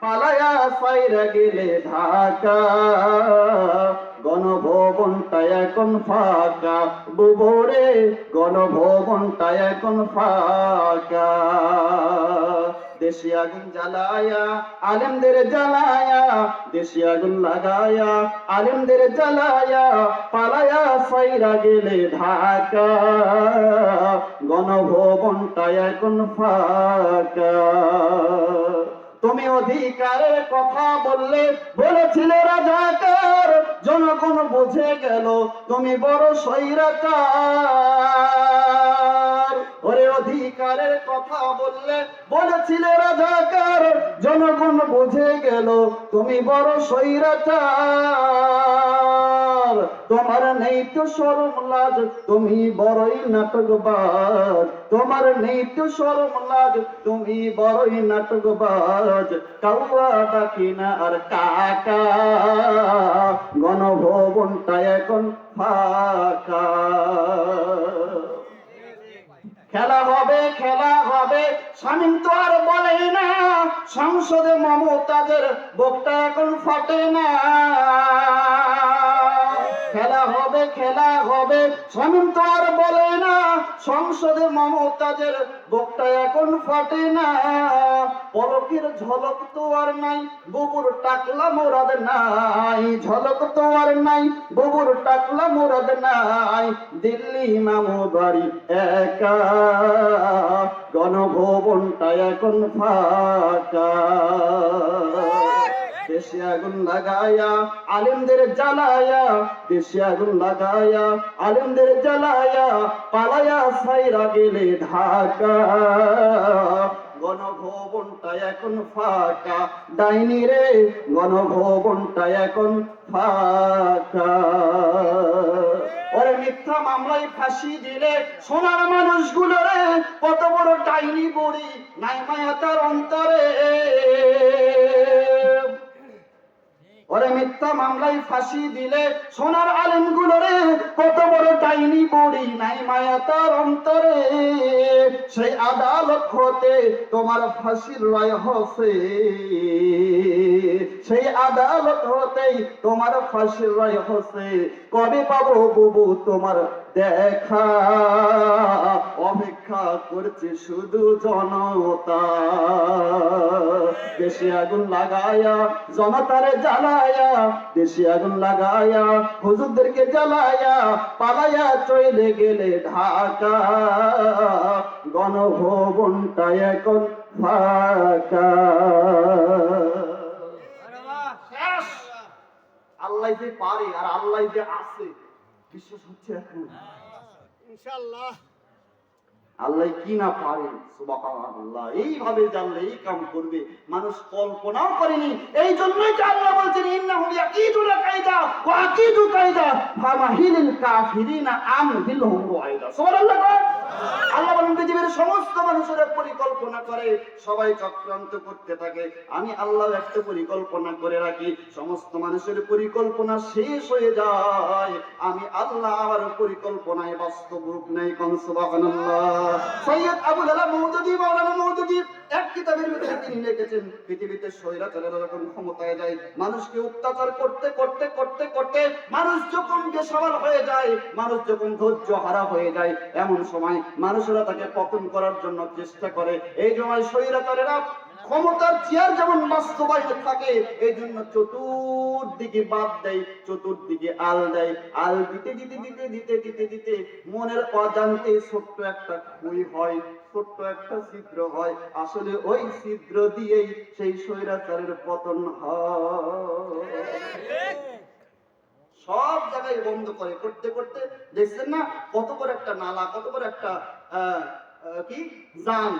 পালায়া সাইরা গেলে ঢাকা। গণভবনটা এখন ফাঁকা। বুবরে, গণভবনটা এখন ফাঁকা। দেশি আগুন জ্বালায়া, আলেমদের জ্বালায়া, দেশি আগুন লাগায়া, আলেমদের জ্বালায়া, পালায়া সাইরা গেলে ঢাকা। গণভবনটা এখন ফাঁকা। তুমি অধিকারের কথা বললে বলেছিলে রাজাকার। জনগণ বুঝে গেল তুমি বড় সৈরাচার ওরে অধিকারের কথা বললে বলেছিলে রাজাকার, জনগণ বুঝে গেল তুমি বড় সৈরাচার তোমার নেই তো শরম লাজ, তুমি বড়ই নাটকবাজ। তোমার নেই তো শরম লাজ, তুমি বড়ই নাটকবাজ। কাউয়া ডাকি না আর কাকা, গণভবনটা এখন ফাঁকা। খেলা হবে খেলা হবে। স্বামী তো আর বলে না, সংসদে মমতাদের বুকটা এখন ফাটে না। খেলা হবে খেলা হবে। স্বামীন তো আর বলে না, সংসদে মমতাদের বুকটা এখন ফাটে না। পলকের ঝলক তো আর নাই, বুবুর টাকলা মোরাদ নাই। ঝলক তো আর নাই, বুবুর টাকলা মোরাদ নাই। দিল্লি মামু বাড়ি একা, গণভবনটা এখন ফাঁকা। দেশে আগুন লাগায়া, আলেমদের জ্বালায়া, দেশে আগুন লাগায়া, আলেমদের জ্বালায়া, পালায়া সাইরা গেলে ঢাকা। গণভবনটা এখন ফাঁকা। ডাইনি রে, গণভবনটা এখন ফাঁকা। ওরে মিথ্যা মামলায় ফাঁসি দিলে সোনার মানুষগুলো রে, কত বড় ডাইনি বড়ি, নাই মায়া তার অন্তরে। ওরে মিথ্যা মামলায় ফাঁসি দিলে সোনার আলেম রে, কত বড় ডাইনি বড়ি নাই মায়া তার অন্তরে। সেই আদালত হতে তোমার ফাঁসির রায় হসে। সেই আদালত হতেই তোমার ফাঁসির রায় হসে। কবে পাবো বুবু তোমার দেখা? করছে শুধু জনতা। দেশে আগুন লাগায়া, জনতারে জ্বালায়া, দেশে আগুন লাগায়া, হুজুরদেরকে জ্বালায়া, পালায়া চলে গেলে ঢাকা। গণভবনটা এখন ফাঁকা। আল্লাহ যে পারে আর আল্লাহ যে আছে, বিশ্বাস হচ্ছে এখন। ইনশাআল্লাহ। আল্লাহ কি না পারে আল্লাহ এইভাবে জানলে এই কাম করবে। মানুষ কল্পনাও করেনি। এই জন্যই তো আল্লাহ বলছেন, ইন্নাহু ইয়াকিদুনা কায়দা ওয়া আকিদু কায়দা ফামাহিলিল কাফিরিনা আমহিলহুম ওয়াইদা সুবহানাল্লাহ। আল্লাহ বলেন, পৃথিবীর সমস্ত মানুষেরা পরিকল্পনা করে সবাই চক্রান্ত করতে থাকে। আমি আল্লাহ একটা পরিকল্পনা করে রাখি, সমস্ত মানুষের পরিকল্পনা শেষ হয়ে যায়। আমি আল্লাহ আমার পরিকল্পনায় বাস্তব রূপ নেই, কোন সুবহানাল্লাহ। সৈয়দ আবুল আলা মওদুদি মৌলানা মওদুদি এক কিতাবের ভিতরে তিনি লিখেছেন পৃথিবীতে স্বৈরাচারেরা যখন ক্ষমতায় যায়, মানুষকে অত্যাচার করতে করতে করতে করতে মানুষ যখন বেসবার হয়ে যায়, মানুষ যখন ধৈর্য হারা হয়ে যায়, এমন সময় মানুষেরা তাকে পতন করার জন্য চেষ্টা করে। এই সময় স্বৈরাচারেরা ক্ষমতার চেয়ার যেমন বাস্তবায়িত থাকে, এই জন্য চতুর্দিকে বাদ দেয়, চতুর্দিকে আল দেয়। আল দিতে দিতে দিতে দিতে দিতে দিতে মনের অজান্তে ছোট্ট একটা খুই হয়। ছোট্ট একটা ছিদ্র হয়। আসলে ওই ছিদ্র দিয়েই সেই স্বৈরাচারের পতন হয়। সব জায়গায় বন্ধ করে, করতে করতে, দেখছেন না? কত বড় একটা নালা, কত বড় একটা কি? জান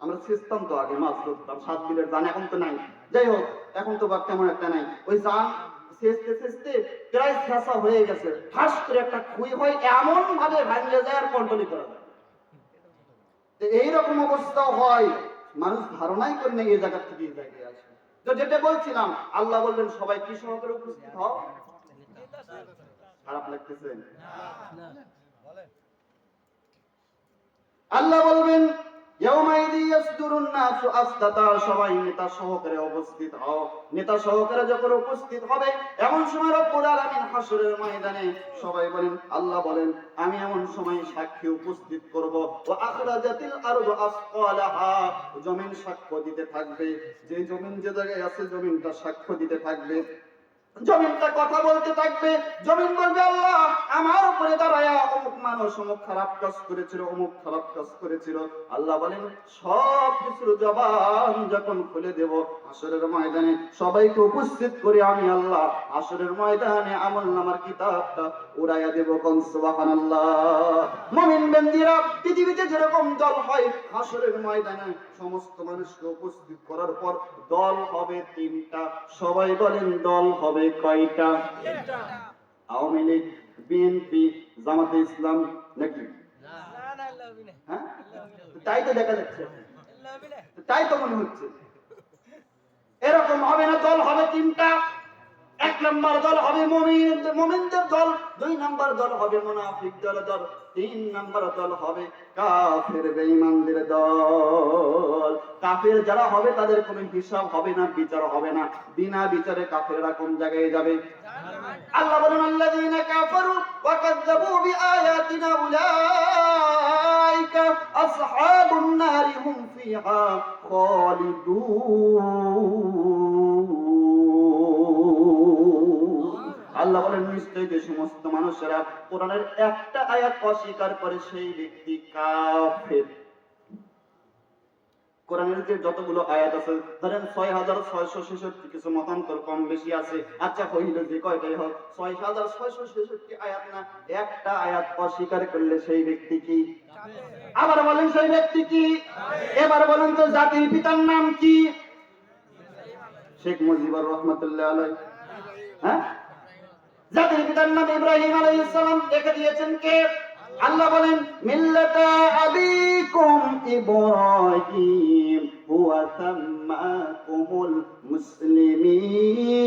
আমরা শেষতাম তো আগে মাছ ধরতাম, সাত দিনের জান এখন তো নাই। যাই হোক, এখন তো বা তেমন একটা নাই। ওই জান শেষতে শেষতে প্রায় শেষা হয়ে গেছে। ঠাস করে একটা খুই হয় এমন ভাবে ভাঙলে যায় আর কন্ট্রোল করা যায় তো এইরকম অবস্থা হয় মানুষ ধারণাই করে নেই এই জায়গা থেকে এই জায়গায় আসে। তো যেটা বলছিলাম আল্লাহ বললেন সবাই কি সহকারে উপস্থিত হও? খারাপ লাগতেছে? আল্লাহ বলবেন সবাই নেতা সহকারে উপস্থিত হও। নেতা সহকারে যখন উপস্থিত হবে, এমন সময় ময়দানে সবাই বলেন, আল্লাহ বলেন, আমি এমন সময় সাক্ষী উপস্থিত করব। ও আখরাজাতিল আসকালাহা জমিন সাক্ষ্য দিতে থাকবে। যে জমিন যে জায়গায় আছে, জমিনটা সাক্ষ্য দিতে থাকবে। জমিনটা কথা বলতে থাকবে। জমিন বলবে, আল্লাহ, আমার উপরে দাঁড়ায়া অমুক মানুষ অমুক খারাপ কাজ করেছিল, অমুক খারাপ কাজ করেছিল। আল্লাহ বলেন, সব কিছুর জবান যখন খুলে দেব আসরের ময়দানে, সবাইকে উপস্থিত করে আমি আল্লাহ আসরের ময়দানে আমল নামার কিতাবটা উড়াইয়া দেব কোন সুবহানাল্লাহ। মুমিন বেন্দিরা পৃথিবীতে যেরকম দল হয় আসরের ময়দানে সমস্ত মানুষকে উপস্থিত করার পর দল হবে তিনটা। সবাই বলেন দল হবে কয়টা? আওয়ামী লীগ বিএনপি জামাতে ইসলাম নাকি? হ্যাঁ? তাই তো দেখা যাচ্ছে। তাই তো মনে হচ্ছে। এরকম হবে না দল হবে তিনটা। এক নম্বর দল হবে মুমিন, মুমিনদের দল, দুই নম্বর দল হবে মুনাফিক দল দল তিন নম্বর দল হবে কাফের, বেঈমানদের দল। কাফের যারা হবে, তাদের কোনো হিসাব হবে না, বিচার হবে না। বিনা বিচারে কাফেররা কোন জায়গায় যাবে? আল্লাহ বলেন, আল্লাযীনা কাফারু ওয়া কাযযাবু বিআয়াতিনা উলাইকা আসহাবুন নারি হুম ফিহা খালিদুন। আল্লাহ বলেন, নিশ্চয়ই যে সমস্ত মানুষেরা কোরআনের একটা আয়াত অস্বীকার করে সেই ব্যক্তি কাফের। কোরআনের যে যতগুলো আয়াত আছে, ধরেন ছয় হাজার ছয়শো ছেষট্টি কিছু মতান্তর কম বেশি আছে। আচ্ছা হইল যে কয়টাই হোক ছয় হাজার ছয়শো ছেষট্টি আয়াত না, একটা আয়াত অস্বীকার করলে সেই ব্যক্তি কি? আবার বলেন, সেই ব্যক্তি কি? এবার বলেন তো জাতির পিতার নাম কি? শেখ মুজিবুর রহমতুল্লাহ আলাই হ্যাঁ? জাতির পিতার নাম ইব্রাহিম আলাইহিস সালাম রেখে দিয়েছেন কে? আল্লাহ বলেন, মিল্লাতা আবিকুম ইব্রাহিম, হুয়া সাম্মাকুমুল মুসলিমিন।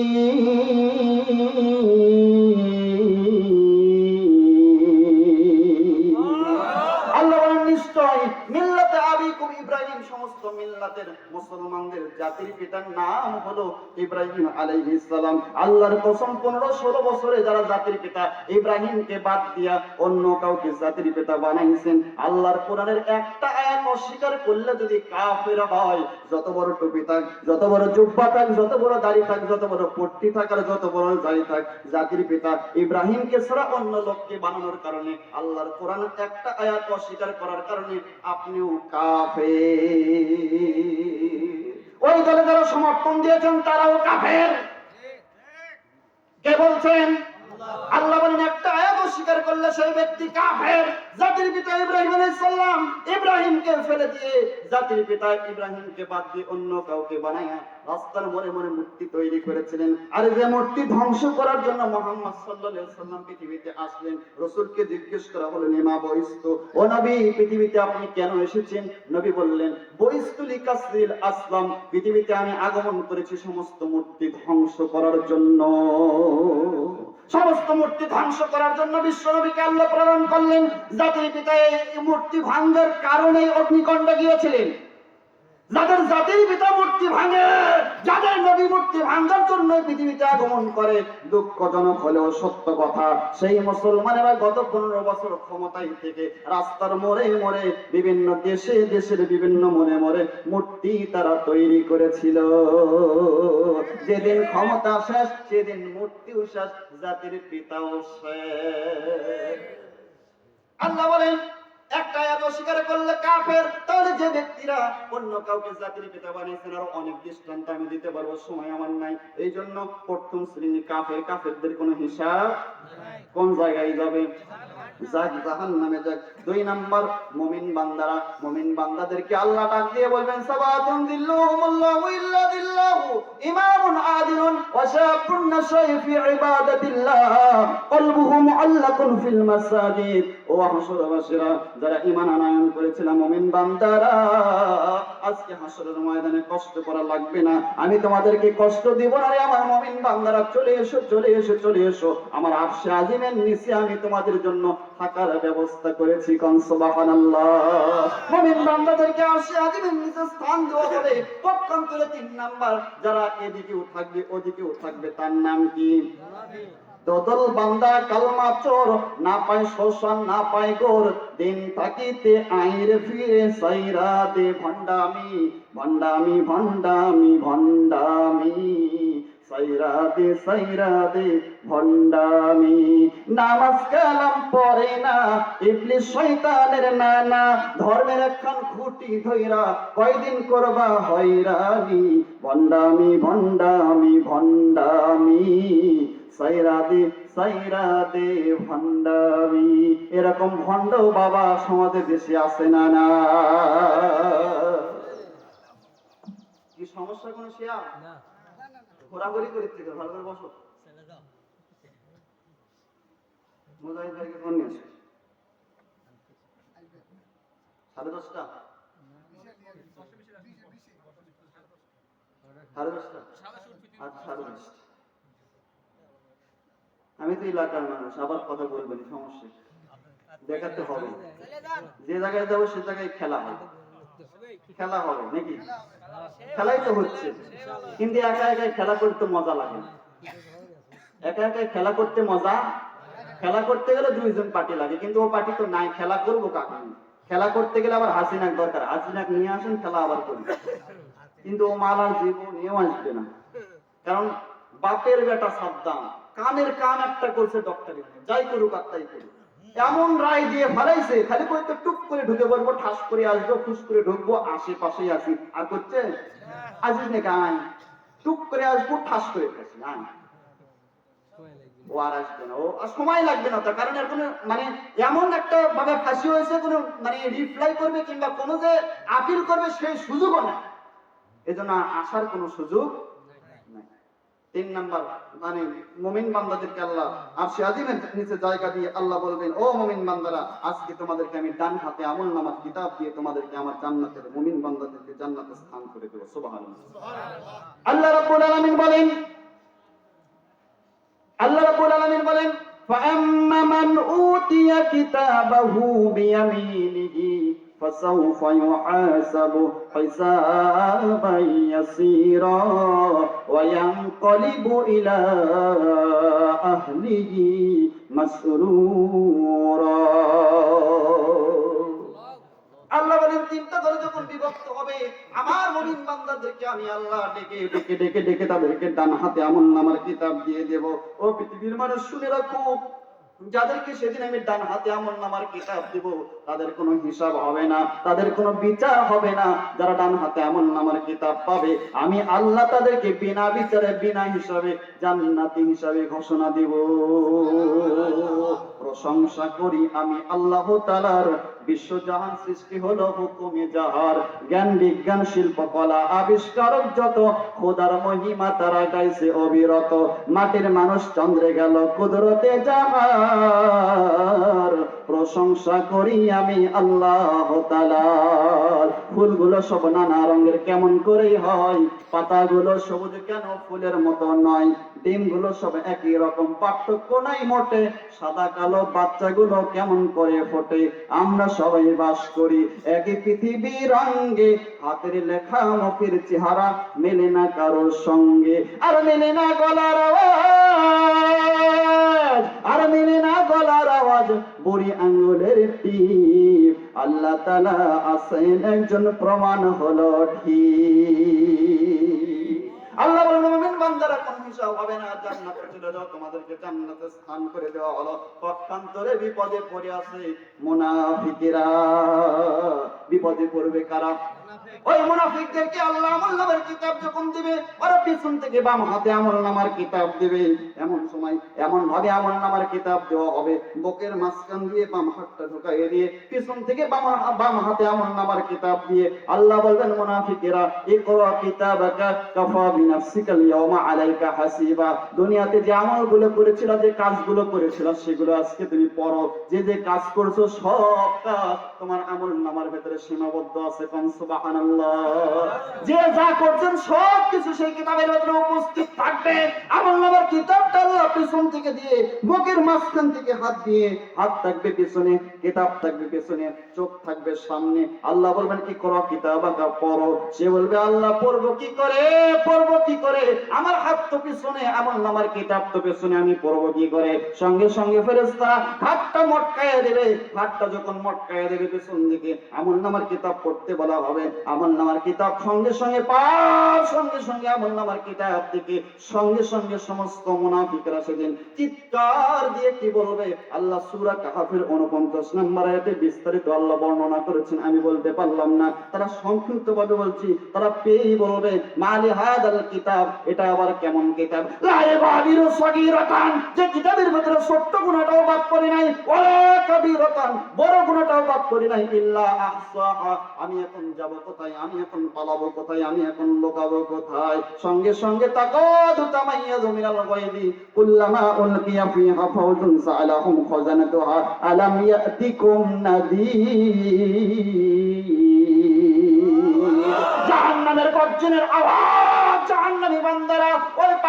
সমস্ত মিল্লাতের মুসলমানদের জাতির পিতার নাম হলো ইব্রাহিম আলাইহিস সালাম। আল্লাহর কসম 15 16 বছরে যারা জাতির পিতা ইব্রাহিমকে বাদ দিয়া অন্য কাউকে জাতির পিতা বানাইছেন, আল্লাহর কোরআনের একটা আয়াত অস্বীকার করলে যদি কাফের হয়, যত বড় টুপি থাক, যত বড় জুব্বা থাক, যত বড় দাড়ি থাক, যত বড় পট্টি থাক আর যত বড় দাড়ি থাক, জাতির পিতা ইব্রাহিমকে ছাড়া অন্য লোককে বানানোর কারণে আল্লাহর কোরআন একটা আয়াত অস্বীকার করার কারণে আপনিও কাফের। ওই দলে যারা সমর্থন দিয়েছেন, তারাও কাফের। কে বলছেন? আল্লাহ বলেন, একটা আয়াত অস্বীকার করলে সেই ব্যক্তি কাফের। জাতির পিতা ইব্রাহিম আলাইহিস ইব্রাহিমকে ফেলে দিয়ে জাতির পিতা ইব্রাহিমকে বাদ দিয়ে অন্য কাউকে বানায়া রাস্তার মোড়ে মোড়ে মূর্তি তৈরি করেছিলেন। আর যে মূর্তি ধ্বংস করার জন্য মোহাম্মদ সাল্লাল্লাহু সাল্লাম পৃথিবীতে আসলেন, রাসূলকে জিজ্ঞেস করা হলো নিমা বইস্তু ও নবী, পৃথিবীতে আপনি কেন এসেছেন? নবী বললেন লিকাসরিল আসলাম, পৃথিবীতে আমি আগমন করেছি সমস্ত মূর্তি ধ্বংস করার জন্য। সমস্ত মূর্তি ধ্বংস করার জন্য বিশ্ব নবীকে আল্লাহ প্রেরণ করলেন। জাতির পিতা এই মূর্তি ভাঙ্গের কারণে অগ্নিকণ্ড গিয়েছিলেন। যাদের জাতির পিতা মূর্তি ভাঙে, যাদের নবী মূর্তি ভাঙ্গার জন্য পৃথিবীতে আগমন করে, দুঃখজনক হলেও সত্য কথা, সেই মুসলমানেরা গত পনেরো বছর ক্ষমতায় থেকে রাস্তার মোড়ে মোড়ে বিভিন্ন দেশে, দেশের বিভিন্ন মোড়ে মোড়ে মূর্তি তারা তৈরি করেছিল। যেদিন ক্ষমতা শেষ, সেদিন মূর্তিও শেষ, জাতির পিতাও শেষ। আল্লাহ বলেন একটা এত স্বীকার করলে কাফের তাহলে যে ব্যক্তিরা অন্য কাউকে জাতির পিতা বানিয়েছেন আরও অনেক দৃষ্টান্ত আমি দিতে পারব সময় আমার নাই। এই জন্য প্রথম শ্রেণি কাফের কাফেরদের কোনো হিসাব কোন জায়গায় যাবে? দুই বান্দারা বান্দাদেরকে আল্লাহ ডাক দিয়ে বলবেন যারা করেছিল বান্দারা, আজকে হাসরের ময়দানে কষ্ট করা লাগবে না। আমি তোমাদেরকে কষ্ট দিব না রে আমার মমিন বান্দারা, চলে এসো চলে এসো চলে এসো। আমার আফসে আজিমের নিচে আমি তোমাদের জন্য থাকার ব্যবস্থা করেছি বান্দাদেরকে স্থান দেওয়া হবে। পক্ষান্তরে তিন নাম্বার, যারা এদিকেও থাকবে, ওদিকেও থাকবে, তার নাম কি? দদল বান্দা, কালমা চোর, না পায় শোষণ, না পায় গোর, দিন থাকিতে আইরে ফিরে সাইরা দে ভণ্ডামি ভণ্ডামি ভণ্ডামি ভণ্ডামি। সাইরা দে সাইরা দে ভণ্ডামি। নামাজ কালাম পড়ে না, ইবলিস শয়তানের নানা ধর্মের একখান খুঁটি ধইরা কয়দিন করবা হয়রানি। ভণ্ডামি ভণ্ডামি ভণ্ডামি। সাইরা দে সাইরা দে ভণ্ডামি। এরকম ভণ্ড বাবা সমাজে বেশি আছে না না। কি সমস্যা কোনো শেয়া ঘোরাঘুরি করে থেকে ভালো করে বসো। মুজাহিদ ভাইকে কোন নিয়ে আসো? সাড়ে দশটা? সাড়ে দশটা? আচ্ছা সাড়ে দশটা। আমি তো এলাকার মানুষ আবার কথা বলবেন সমস্যা দেখাতে হবে। যে জায়গায় যাব সে জায়গায় খেলা হবে খেলা হবে নাকি? খেলাই তো হচ্ছে। কিন্তু একা একাই খেলা করতে মজা লাগে না। একা একাই খেলা করতে মজা। খেলা করতে গেলে দুইজন পার্টি লাগে, কিন্তু ও পার্টি তো নাই। খেলা করব খেলা করতে গেলে আবার হাসিনাক দরকার। হাসিনাক নিয়ে আসেন, খেলা আবার করি। কিন্তু ও মাল আসবে না। কারণ বাপের বেটা সাবধান। কানের কান একটা করছে ডক্টরি যাই করুক আর তাই করুক। এমন রায় দিয়ে ফেলাইছে, খালি কইতে টুক করে ঢুকে পড়ব, ঠাস করে আসব, খুশ করে ঢুকবো, আশেপাশেই আসি আর করছে? আসিস নাকি? আয়। টুক করে আসব, ঠাস করে আসি আয়। ও আর আসবে না। ও সময় লাগবে না কোনো মানে এমন একটা ফাঁসি হয়েছে, কোনো মানে করবে কিংবা কোনো যে আপিল করবে সেই সুযোগও না আসার কোনো সুযোগ তিন নাম্বার মানে মুমিন বান্দাদেরকে আল্লাহ আর সে আজিমের নিচে জায়গা দিয়ে আল্লাহ বলবেন ও মুমিন বান্দারা আজকে তোমাদেরকে আমি ডান হাতে আমল নামার কিতাব দিয়ে তোমাদেরকে আমার জান্নাতের মুমিন বান্দাদেরকে জান্নাতে স্থান করে দেবো সুবহানাল্লাহ আল্লাহ রাব্বুল আলামিন বলেন আল্লাহ রাব্বুল আলামিন বলেন فأما من أوتي كتابه بيمينه فسوف يحاسب حسابا يسيرا وينقلب إلى أهله مسرورا আল্লাহ বলেন তিনটা দল যখন বিভক্ত হবে আমার মমিন বান্দাদেরকে আমি আল্লাহ ডেকে ডেকে ডেকে ডেকে তাদেরকে ডান হাতে আমল নামার কিতাব দিয়ে দেব ও পৃথিবীর মানুষ শুনে রাখো যাদেরকে সেদিন আমি ডান হাতে আমল নামার কিতাব দেব, তাদের কোনো হিসাব হবে না, তাদের কোনো বিচার হবে না। যারা ডান হাতে আমল নামার কিতাব পাবে, আমি আল্লাহ তাদেরকে বিনা বিচারে, বিনা হিসাবে জান্নাতি হিসাবে ঘোষণা দিব। প্রশংসা করি আমি আল্লাহ তালার বিশ্বজাহান সৃষ্টি হলো হুকুমে যাহার জ্ঞান বিজ্ঞান শিল্প কলা আবিষ্কারক যত, খোদার মহিমা তারা গাইছে অবিরত। মাটির মানুষ চন্দ্রে গেল কুদরতে যাহার প্রশংসা করি আমি আল্লাহ ফুলগুলো সব নানা রঙের কেমন করে হয়, পাতাগুলো সবুজ কেন ফুলের মতো নয়, ডিমগুলো সব একই রকম, পার্থক্য নাই মোটে, সাদা কালো বাচ্চাগুলো কেমন করে ফোটে, আমরা সবাই বাস করি একই পৃথিবী রঙ্গে হাতের লেখা মুখের চেহারা, মেলে না কারোর সঙ্গে, আর মেলে না গলার আওয়াজ। টিপ। আল্লাহ তালা একজন প্রমাণ হলো ঠিক। আল্লাহ বলেন, মুমিন বান্দারা কোন হবে না, জান্নাতে চলে যাও তোমাদেরকে জান্নাতে স্থান করে দেওয়া হলো। পক্ষান্তরে বিপদে পড়ে আছে বিপদে পড়বে কারা? ওই মুনাফিকদেরকে আল্লাহ আমল নামার কিতাব যখন দিবে ওরা পিছন থেকে বাম হাতে আমল নামার কিতাব দিবে। এমন সময়, এমন ভাবে আমল নামার কিতাব দেওয়া হবে। বুকের মাঝখান দিয়ে বাম হাতটা ঢুকাইয়ে দিয়ে, পিছন থেকে বাম বাম হাতে আমল নামার কিতাব দিয়ে আল্লাহ বলবেন, মুনাফিকেরা, ইকরা কিতাবাকা কাফা বিনাফসিকাল ইয়াওমা আলাইকা হাসিবা। দুনিয়াতে যে আমলগুলো করেছিল, যে কাজগুলো করেছিল, সেগুলো আজকে তুমি পড়ো। যে যে কাজ করছ, সব কাজ তোমার আমল নামার ভেতরে সীমাবদ্ধ আছে। কোন সুবহানাল্লাহ। যে যা করছেন, সব কিছু সেই কিতাবের ভেতরে উপস্থিত থাকবে। আমল নামার কিতাবটা আল্লাহ পিছন থেকে দিয়ে, বুকের মাঝখান থেকে হাত দিয়ে, হাত থাকবে পিছনে, কিতাব থাকবে পিছনে, চোখ থাকবে সামনে। আল্লাহ বলবেন কি করো কিতাব আঁকা পড়ো। সে বলবে, আল্লাহ, পড়ব কি করে? পড়ব কি করে? আমার হাত তো পিছনে, আমল নামার কিতাব তো পিছনে, আমি পড়ব কি করে? সঙ্গে সঙ্গে ফেরেস্তা হাতটা মটকায় দেবে। হাতটা যখন মটকায় দেবে, পিছন দিকে আমল নামার কিতাব পড়তে বলা হবে। আমল নামার কিতাব সঙ্গে সঙ্গে পার সঙ্গে সঙ্গে আমল নামার কিতাব থেকে সঙ্গে সঙ্গে সমস্ত মুনাফিকরা সেদিন চিৎকার দিয়ে কি বলবে? আল্লাহ সূরা কাহাফের 49 নম্বর আয়াতে বিস্তারিত আল্লাহ বর্ণনা করেছেন, আমি বলতে পারলাম না। তারা সংক্ষিপ্ত ভাবে বলছি, তারা পেয়েই বলবে, মালি হাদাল কিতাব, এটা আবার কেমন কিতাব? লা ইয়াবাদিরু সগীরাতান যে কিতাবের ভিতরে ছোট্ট গুনাহটাও বাদ করে নাই ওয়ালা কাবীরাতান বড় গুনাহটাও বাদ করে নাই, ইল্লা আহসাহা আমি এখন যাব কোথায়? আমি এখন পালাবো কোথায়? আমি এখন লোকাবো কোথায়? সঙ্গে সঙ্গে তাকাদু তামাইয়াযু মিনাল গায়বি কুল্লামা উলকিয়া ফিহা ফাওজুন সাআলাহুম খাজানাতুহা। আলাম ইয়াতিকুম নাযীর জাহান্নামের গর্জনের আওয়াজ।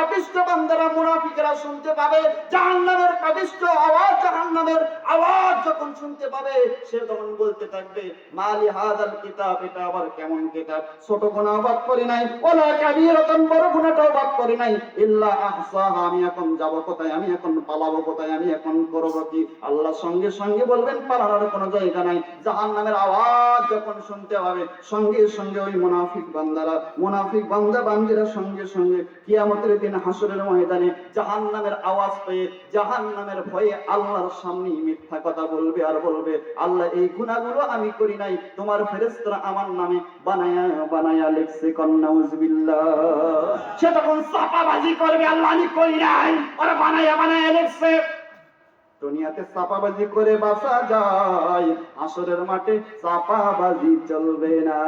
ওই পাপিষ্ঠ বান্দারা মুনাফিকরা শুনতে পাবে, জাহান্নামের পাপিষ্ঠ আওয়াজ জাহান্নামের আওয়াজ যখন শুনতে পাবে, সে তখন বলতে থাকবে, মালি হাদাল কিতাব, এটা আবার কেমন কিতাব? ছোট গুনাহ বাদ করি নাই, ওলা কাবীরাতান, বড় গুনাহটাও বাদ করি নাই। ইল্লা আহসাহা, আমি এখন যাব কোথায়? আমি এখন পালাবো কোথায়? আমি এখন করব কি? আল্লাহ সঙ্গে সঙ্গে বলবেন, পালানোর কোনো জায়গা নাই। জাহান্নামের আওয়াজ যখন শুনতে হবে সঙ্গে সঙ্গে ওই মুনাফিক বান্দারা, মুনাফিক বান্দা বান্দিরা সঙ্গে সঙ্গে কিয়ামতের দিন হাসরের ময়দানে জাহান্নামের আওয়াজ পেয়ে, জাহান্নামের ভয়ে আল্লাহর সামনে মিথ্যা কথা বলবে আর বলবে, আল্লাহ, এই গুনাহগুলো আমি করি নাই। তোমার ফেরেশতারা আমার নামে বানায়া বানায়া লিখছে কন্নাউজবিল্লাহ সে তখন চাপাবাজি করবে, আল্লাহ, আমি করি নাই। ওরা বানায়া বানায়া লিখছে। দুনিয়াতে চাপাবাজি করে বাঁচা যায় আসরের মাঠে চাপাবাজি চলবে না।